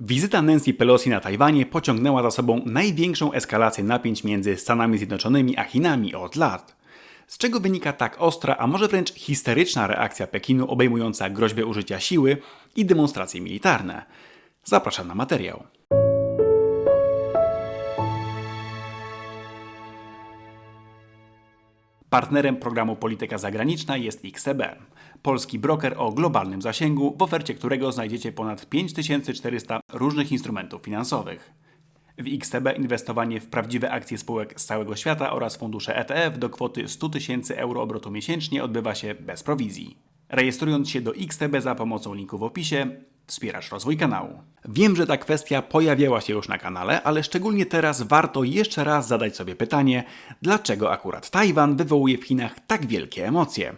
Wizyta Nancy Pelosi na Tajwanie pociągnęła za sobą największą eskalację napięć między Stanami Zjednoczonymi a Chinami od lat. Z czego wynika tak ostra, a może wręcz histeryczna reakcja Pekinu obejmująca groźbę użycia siły i demonstracje militarne? Zapraszam na materiał. Partnerem programu Polityka Zagraniczna jest XTB, polski broker o globalnym zasięgu, w ofercie którego znajdziecie ponad 5400 różnych instrumentów finansowych. W XTB inwestowanie w prawdziwe akcje spółek z całego świata oraz fundusze ETF do kwoty 100 tysięcy euro obrotu miesięcznie odbywa się bez prowizji. Rejestrując się do XTB za pomocą linku w opisie, wspierasz rozwój kanału. Wiem, że ta kwestia pojawiała się już na kanale, ale szczególnie teraz warto jeszcze raz zadać sobie pytanie, dlaczego akurat Tajwan wywołuje w Chinach tak wielkie emocje?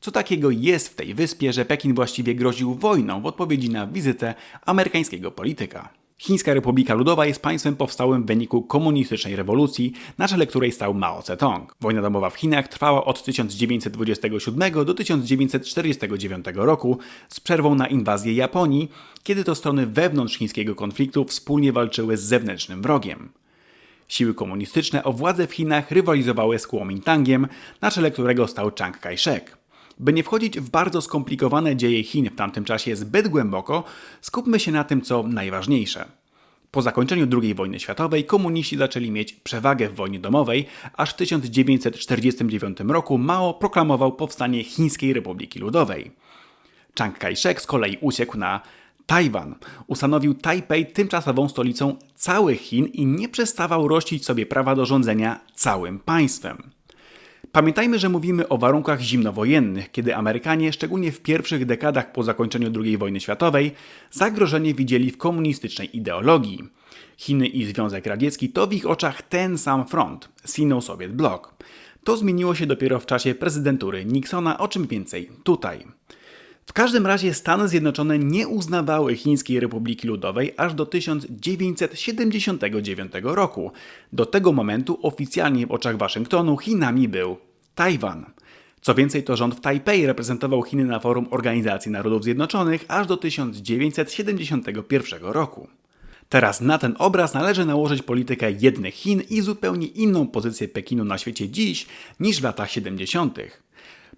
Co takiego jest w tej wyspie, że Pekin właściwie groził wojną w odpowiedzi na wizytę amerykańskiego polityka? Chińska Republika Ludowa jest państwem powstałym w wyniku komunistycznej rewolucji, na czele której stał Mao Zedong. Wojna domowa w Chinach trwała od 1927 do 1949 roku z przerwą na inwazję Japonii, kiedy to strony wewnątrz chińskiego konfliktu wspólnie walczyły z zewnętrznym wrogiem. Siły komunistyczne o władzę w Chinach rywalizowały z Kuomintangiem, na czele którego stał Chiang Kai-shek. By nie wchodzić w bardzo skomplikowane dzieje Chin w tamtym czasie zbyt głęboko, skupmy się na tym, co najważniejsze. Po zakończeniu II wojny światowej komuniści zaczęli mieć przewagę w wojnie domowej, aż w 1949 roku Mao proklamował powstanie Chińskiej Republiki Ludowej. Chiang Kai-shek z kolei uciekł na Tajwan. Ustanowił Tajpej tymczasową stolicą całych Chin i nie przestawał rościć sobie prawa do rządzenia całym państwem. Pamiętajmy, że mówimy o warunkach zimnowojennych, kiedy Amerykanie, szczególnie w pierwszych dekadach po zakończeniu II wojny światowej, zagrożenie widzieli w komunistycznej ideologii. Chiny i Związek Radziecki to w ich oczach ten sam front Sino-Soviet Bloc. To zmieniło się dopiero w czasie prezydentury Nixona, o czym więcej tutaj. W każdym razie Stany Zjednoczone nie uznawały Chińskiej Republiki Ludowej aż do 1979 roku. Do tego momentu oficjalnie w oczach Waszyngtonu Chinami był Tajwan. Co więcej, to rząd w Tajpej reprezentował Chiny na forum Organizacji Narodów Zjednoczonych aż do 1971 roku. Teraz na ten obraz należy nałożyć politykę jednych Chin i zupełnie inną pozycję Pekinu na świecie dziś niż w latach 70.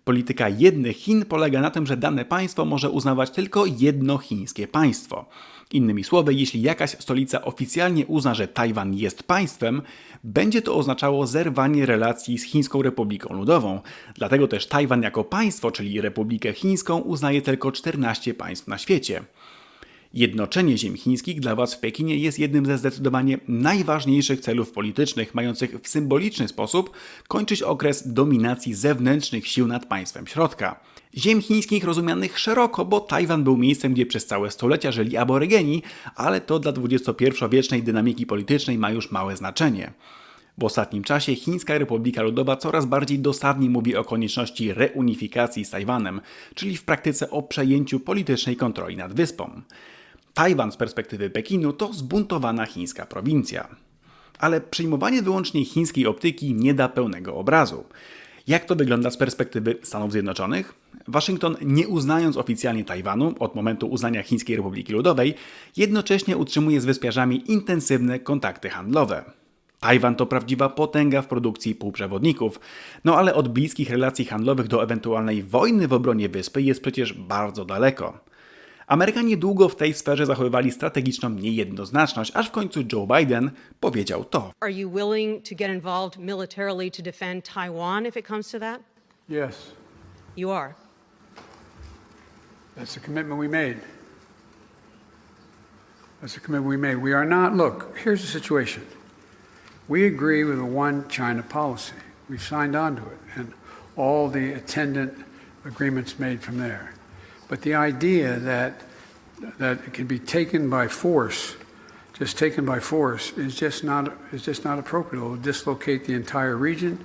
Polityka jednych Chin polega na tym, że dane państwo może uznawać tylko jedno chińskie państwo. Innymi słowy, jeśli jakaś stolica oficjalnie uzna, że Tajwan jest państwem, będzie to oznaczało zerwanie relacji z Chińską Republiką Ludową. Dlatego też Tajwan jako państwo, czyli Republikę Chińską, uznaje tylko 14 państw na świecie. Jednoczenie ziem chińskich dla władz w Pekinie jest jednym ze zdecydowanie najważniejszych celów politycznych, mających w symboliczny sposób kończyć okres dominacji zewnętrznych sił nad państwem środka. Ziem chińskich rozumianych szeroko, bo Tajwan był miejscem, gdzie przez całe stulecia żyli aborygeni, ale to dla XXI-wiecznej dynamiki politycznej ma już małe znaczenie. W ostatnim czasie Chińska Republika Ludowa coraz bardziej dosadnie mówi o konieczności reunifikacji z Tajwanem, czyli w praktyce o przejęciu politycznej kontroli nad wyspą. Tajwan z perspektywy Pekinu to zbuntowana chińska prowincja. Ale przyjmowanie wyłącznie chińskiej optyki nie da pełnego obrazu. Jak to wygląda z perspektywy Stanów Zjednoczonych? Waszyngton, nie uznając oficjalnie Tajwanu od momentu uznania Chińskiej Republiki Ludowej, jednocześnie utrzymuje z wyspiarzami intensywne kontakty handlowe. Tajwan to prawdziwa potęga w produkcji półprzewodników, no ale od bliskich relacji handlowych do ewentualnej wojny w obronie wyspy jest przecież bardzo daleko. Amerykanie długo w tej sferze zachowywali strategiczną niejednoznaczność, aż w końcu Joe Biden powiedział to. Are you willing to get involved militarily to defend Taiwan if it comes to that? Yes, You are. that's the commitment we made. That's the commitment we made. We are not, look, here's the situation. We agree with a one China policy. We've signed on to it and all the attendant agreements made from there. But the idea that, that it can be taken by force, just taken by force, is just not, is just not appropriate. It will dislocate the entire region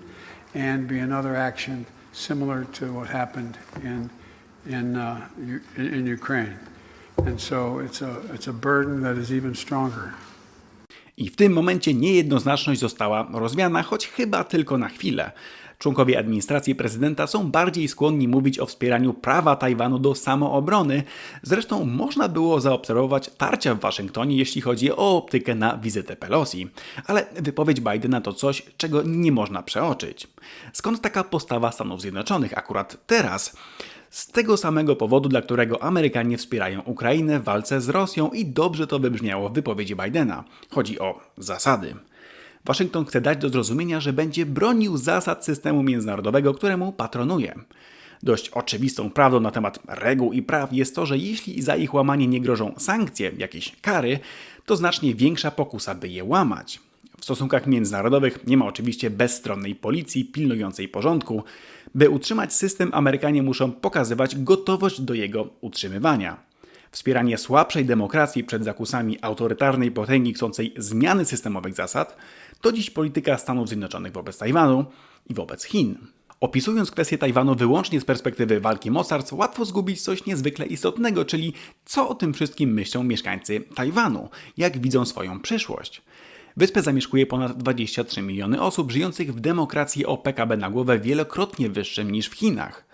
and be another action similar to what happened in, in, uh, in in Ukraine. And so it's a, it's a burden that is even stronger. I w tym momencie niejednoznaczność została rozwiana, choć chyba tylko na chwilę. Członkowie administracji prezydenta są bardziej skłonni mówić o wspieraniu prawa Tajwanu do samoobrony. Zresztą można było zaobserwować tarcia w Waszyngtonie, jeśli chodzi o optykę na wizytę Pelosi. Ale wypowiedź Bidena to coś, czego nie można przeoczyć. Skąd taka postawa Stanów Zjednoczonych akurat teraz? Z tego samego powodu, dla którego Amerykanie wspierają Ukrainę w walce z Rosją i dobrze to wybrzmiało w wypowiedzi Bidena. Chodzi o zasady. Waszyngton chce dać do zrozumienia, że będzie bronił zasad systemu międzynarodowego, któremu patronuje. Dość oczywistą prawdą na temat reguł i praw jest to, że jeśli za ich łamanie nie grożą sankcje, jakieś kary, to znacznie większa pokusa, by je łamać. W stosunkach międzynarodowych nie ma oczywiście bezstronnej policji pilnującej porządku. By utrzymać system, Amerykanie muszą pokazywać gotowość do jego utrzymywania. Wspieranie słabszej demokracji przed zakusami autorytarnej potęgi chcącej zmiany systemowych zasad to dziś polityka Stanów Zjednoczonych wobec Tajwanu i wobec Chin. Opisując kwestię Tajwanu wyłącznie z perspektywy walki mocarstw, łatwo zgubić coś niezwykle istotnego, czyli co o tym wszystkim myślą mieszkańcy Tajwanu, jak widzą swoją przyszłość. Wyspę zamieszkuje ponad 23 miliony osób żyjących w demokracji o PKB na głowę wielokrotnie wyższym niż w Chinach.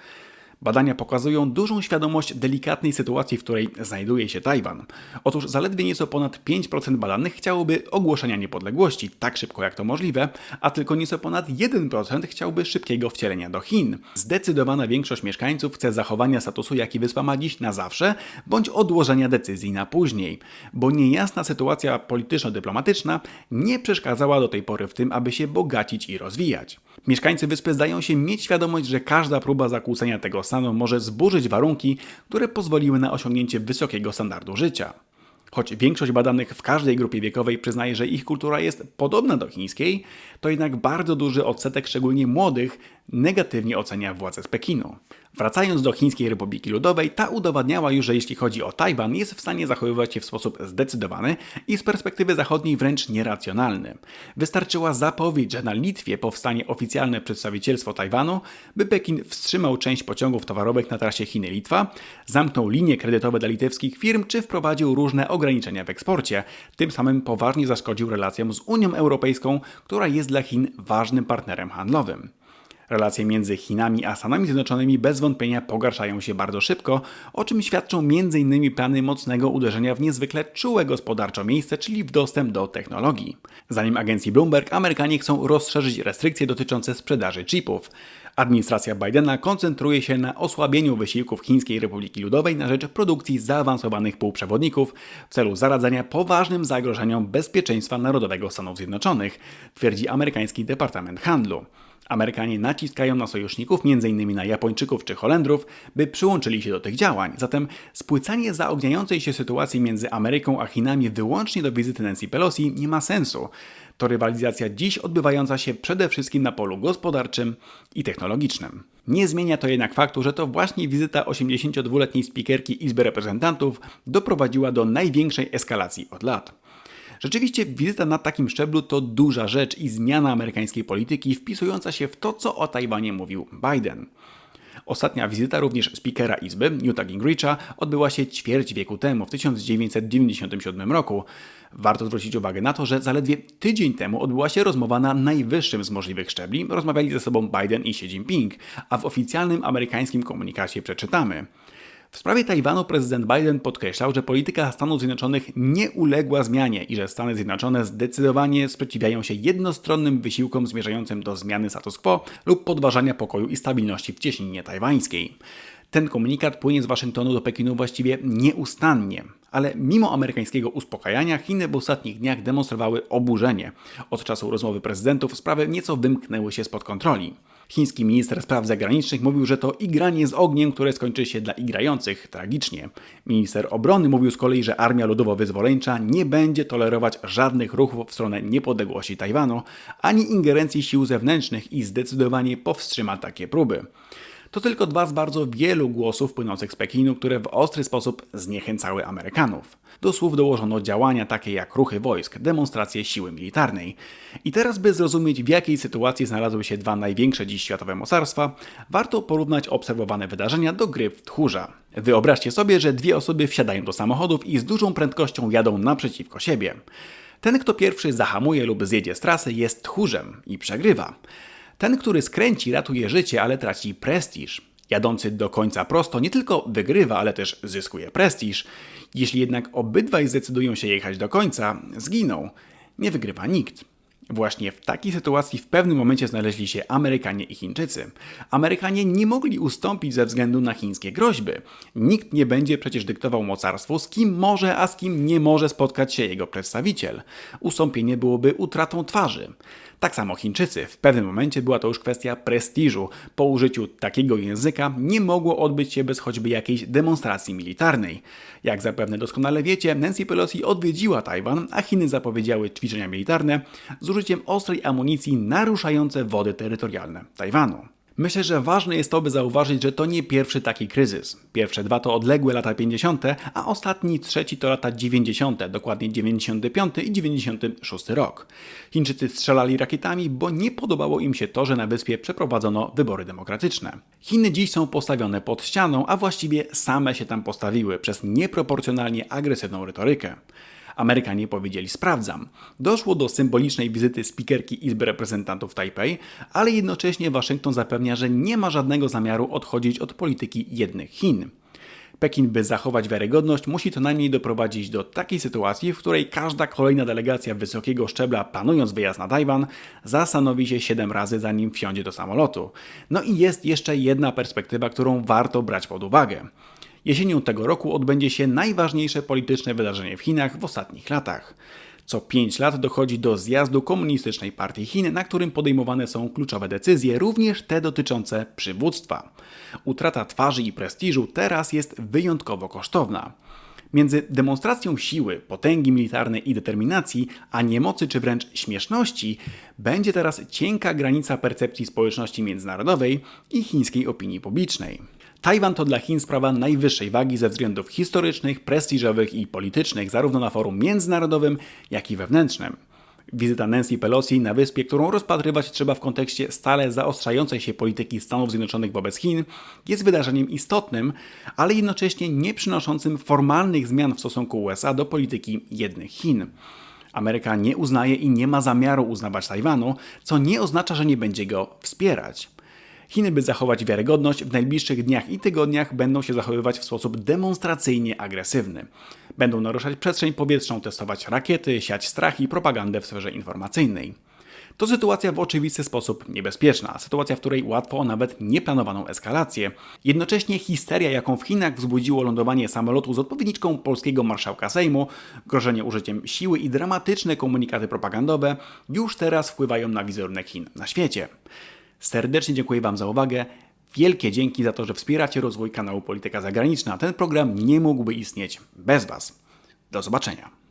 Badania pokazują dużą świadomość delikatnej sytuacji, w której znajduje się Tajwan. Otóż zaledwie nieco ponad 5% badanych chciałoby ogłoszenia niepodległości tak szybko jak to możliwe, a tylko nieco ponad 1% chciałby szybkiego wcielenia do Chin. Zdecydowana większość mieszkańców chce zachowania statusu, jaki wyspa ma dziś na zawsze, bądź odłożenia decyzji na później, bo niejasna sytuacja polityczno-dyplomatyczna nie przeszkadzała do tej pory w tym, aby się bogacić i rozwijać. Mieszkańcy wyspy zdają się mieć świadomość, że każda próba zakłócenia tego stanu może zburzyć warunki, które pozwoliły na osiągnięcie wysokiego standardu życia. Choć większość badanych w każdej grupie wiekowej przyznaje, że ich kultura jest podobna do chińskiej, to jednak bardzo duży odsetek, szczególnie młodych, negatywnie ocenia władze z Pekinu. Wracając do Chińskiej Republiki Ludowej, ta udowadniała już, że jeśli chodzi o Tajwan, jest w stanie zachowywać się w sposób zdecydowany i z perspektywy zachodniej wręcz nieracjonalny. Wystarczyła zapowiedź, że na Litwie powstanie oficjalne przedstawicielstwo Tajwanu, by Pekin wstrzymał część pociągów towarowych na trasie Chiny-Litwa, zamknął linie kredytowe dla litewskich firm czy wprowadził różne ograniczenia w eksporcie. Tym samym poważnie zaszkodził relacjom z Unią Europejską, która jest dla Chin ważnym partnerem handlowym. Relacje między Chinami a Stanami Zjednoczonymi bez wątpienia pogarszają się bardzo szybko, o czym świadczą m.in. plany mocnego uderzenia w niezwykle czułe gospodarczo miejsce, czyli w dostęp do technologii. Zanim agencji Bloomberg, Amerykanie chcą rozszerzyć restrykcje dotyczące sprzedaży chipów. Administracja Bidena koncentruje się na osłabieniu wysiłków Chińskiej Republiki Ludowej na rzecz produkcji zaawansowanych półprzewodników w celu zaradzania poważnym zagrożeniom bezpieczeństwa narodowego Stanów Zjednoczonych, twierdzi amerykański Departament Handlu. Amerykanie naciskają na sojuszników, m.in. na Japończyków czy Holendrów, by przyłączyli się do tych działań. Zatem spłycanie zaogniającej się sytuacji między Ameryką a Chinami wyłącznie do wizyty Nancy Pelosi nie ma sensu. To rywalizacja dziś odbywająca się przede wszystkim na polu gospodarczym i technologicznym. Nie zmienia to jednak faktu, że to właśnie wizyta 82-letniej spikerki Izby Reprezentantów doprowadziła do największej eskalacji od lat. Rzeczywiście wizyta na takim szczeblu to duża rzecz i zmiana amerykańskiej polityki wpisująca się w to, co o Tajwanie mówił Biden. Ostatnia wizyta również speakera Izby, Newta Gingricha, odbyła się ćwierć wieku temu, w 1997 roku. Warto zwrócić uwagę na to, że zaledwie tydzień temu odbyła się rozmowa na najwyższym z możliwych szczebli. Rozmawiali ze sobą Biden i Xi Jinping, a w oficjalnym amerykańskim komunikacie przeczytamy – w sprawie Tajwanu prezydent Biden podkreślał, że polityka Stanów Zjednoczonych nie uległa zmianie i że Stany Zjednoczone zdecydowanie sprzeciwiają się jednostronnym wysiłkom zmierzającym do zmiany status quo lub podważania pokoju i stabilności w cieśninie tajwańskiej. Ten komunikat płynie z Waszyngtonu do Pekinu właściwie nieustannie, ale mimo amerykańskiego uspokajania Chiny w ostatnich dniach demonstrowały oburzenie. Od czasu rozmowy prezydentów sprawy nieco wymknęły się spod kontroli. Chiński minister spraw zagranicznych mówił, że to igranie z ogniem, które skończy się dla igrających tragicznie. Minister obrony mówił z kolei, że Armia Ludowo-Wyzwoleńcza nie będzie tolerować żadnych ruchów w stronę niepodległości Tajwanu, ani ingerencji sił zewnętrznych i zdecydowanie powstrzyma takie próby. To tylko dwa z bardzo wielu głosów płynących z Pekinu, które w ostry sposób zniechęcały Amerykanów. Do słów dołożono działania takie jak ruchy wojsk, demonstracje siły militarnej. I teraz, by zrozumieć w jakiej sytuacji znalazły się dwa największe dziś światowe mocarstwa, warto porównać obserwowane wydarzenia do gry w tchórza. Wyobraźcie sobie, że dwie osoby wsiadają do samochodów i z dużą prędkością jadą naprzeciwko siebie. Ten, kto pierwszy zahamuje lub zjedzie z trasy, jest tchórzem i przegrywa. Ten, który skręci, ratuje życie, ale traci prestiż. Jadący do końca prosto nie tylko wygrywa, ale też zyskuje prestiż. Jeśli jednak obydwaj zdecydują się jechać do końca, zginą. Nie wygrywa nikt. Właśnie w takiej sytuacji w pewnym momencie znaleźli się Amerykanie i Chińczycy. Amerykanie nie mogli ustąpić ze względu na chińskie groźby. Nikt nie będzie przecież dyktował mocarstwu, z kim może, a z kim nie może spotkać się jego przedstawiciel. Ustąpienie byłoby utratą twarzy. Tak samo Chińczycy. W pewnym momencie była to już kwestia prestiżu. Po użyciu takiego języka nie mogło odbyć się bez choćby jakiejś demonstracji militarnej. Jak zapewne doskonale wiecie, Nancy Pelosi odwiedziła Tajwan, a Chiny zapowiedziały ćwiczenia militarne z użyciem ostrej amunicji naruszające wody terytorialne Tajwanu. Myślę, że ważne jest to, by zauważyć, że to nie pierwszy taki kryzys. Pierwsze dwa to odległe lata 50., a ostatni trzeci to lata 90., dokładnie 95 i 96 rok. Chińczycy strzelali rakietami, bo nie podobało im się to, że na wyspie przeprowadzono wybory demokratyczne. Chiny dziś są postawione pod ścianą, a właściwie same się tam postawiły przez nieproporcjonalnie agresywną retorykę. Amerykanie powiedzieli sprawdzam. Doszło do symbolicznej wizyty spikerki Izby Reprezentantów Tajpej, ale jednocześnie Waszyngton zapewnia, że nie ma żadnego zamiaru odchodzić od polityki jednych Chin. Pekin, by zachować wiarygodność, musi co najmniej doprowadzić do takiej sytuacji, w której każda kolejna delegacja wysokiego szczebla, planując wyjazd na Tajwan, zastanowi się 7 razy zanim wsiądzie do samolotu. No i jest jeszcze jedna perspektywa, którą warto brać pod uwagę. Jesienią tego roku odbędzie się najważniejsze polityczne wydarzenie w Chinach w ostatnich latach. Co 5 lat dochodzi do zjazdu Komunistycznej Partii Chin, na którym podejmowane są kluczowe decyzje, również te dotyczące przywództwa. Utrata twarzy i prestiżu teraz jest wyjątkowo kosztowna. Między demonstracją siły, potęgi militarnej i determinacji, a niemocy czy wręcz śmieszności, będzie teraz cienka granica percepcji społeczności międzynarodowej i chińskiej opinii publicznej. Tajwan to dla Chin sprawa najwyższej wagi ze względów historycznych, prestiżowych i politycznych, zarówno na forum międzynarodowym, jak i wewnętrznym. Wizyta Nancy Pelosi na wyspie, którą rozpatrywać trzeba w kontekście stale zaostrzającej się polityki Stanów Zjednoczonych wobec Chin, jest wydarzeniem istotnym, ale jednocześnie nie przynoszącym formalnych zmian w stosunku USA do polityki jednych Chin. Ameryka nie uznaje i nie ma zamiaru uznawać Tajwanu, co nie oznacza, że nie będzie go wspierać. Chiny, by zachować wiarygodność, w najbliższych dniach i tygodniach będą się zachowywać w sposób demonstracyjnie agresywny. Będą naruszać przestrzeń powietrzną, testować rakiety, siać strach i propagandę w sferze informacyjnej. To sytuacja w oczywisty sposób niebezpieczna, sytuacja, w której łatwo o nawet nieplanowaną eskalację. Jednocześnie histeria, jaką w Chinach wzbudziło lądowanie samolotu z odpowiedniczką polskiego marszałka Sejmu, grożenie użyciem siły i dramatyczne komunikaty propagandowe już teraz wpływają na wizerunek Chin na świecie. Serdecznie dziękuję Wam za uwagę. Wielkie dzięki za to, że wspieracie rozwój kanału Polityka Zagraniczna. Ten program nie mógłby istnieć bez Was. Do zobaczenia.